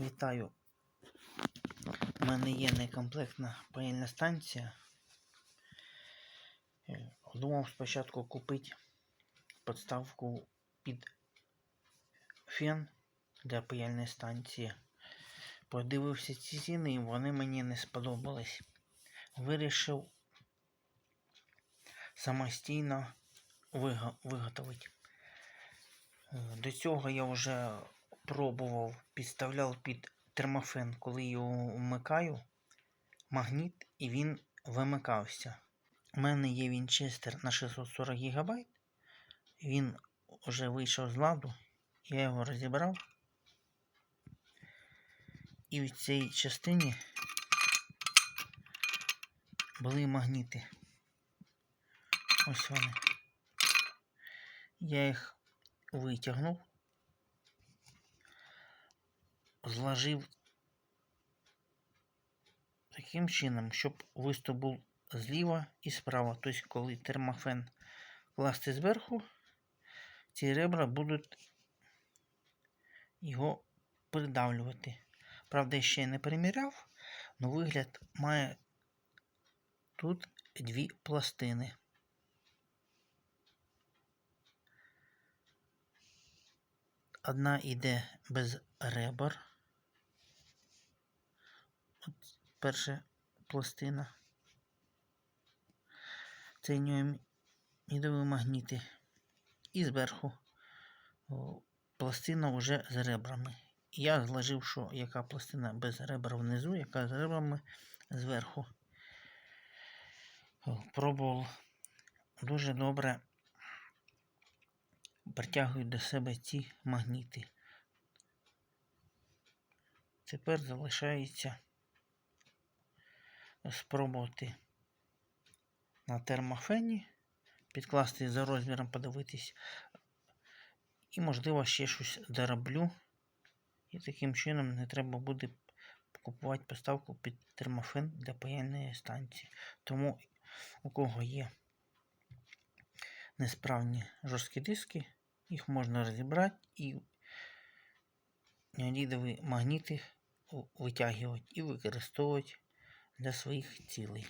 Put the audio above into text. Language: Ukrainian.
Вітаю. У мене є некомплектна паяльна станція. Е, Думав спочатку купити подставку під фен для паяльної станції. Подивився ці ціни і вони мені не сподобались. Вирішив самостійно виго- виготовити. Е, До цього я вже пробував, підставляв під термофен, коли його вмикаю, магніт і він вимикався. У мене є Вінчестер на 640 ГБ. Він вже вийшов з ладу. Я його розібрав. І в цій частині були магніти. Ось вони. Я їх витягнув, зложив таким чином, щоб виступ був зліва і справа. Тобто, коли термофен класти зверху, ці ребра будуть його придавлювати. Правда, я ще не переміряв, але вигляд має тут дві пластини. Одна йде без ребер. От перша пластина. Це ньомідові магніти. І зверху пластина вже з ребрами. Я зложив, що яка пластина без ребер внизу, яка з ребрами зверху. Пробував дуже добре притягують до себе ці магніти. Тепер залишається спробувати на термофені, підкласти за розміром, подивитись. І, можливо, ще щось дороблю. І таким чином не треба буде купувати поставку під термофен для паяльної станції. Тому у кого є несправні жорсткі диски, їх можна розібрати і неодідові магніти витягувати і використовувати для своїх цілей.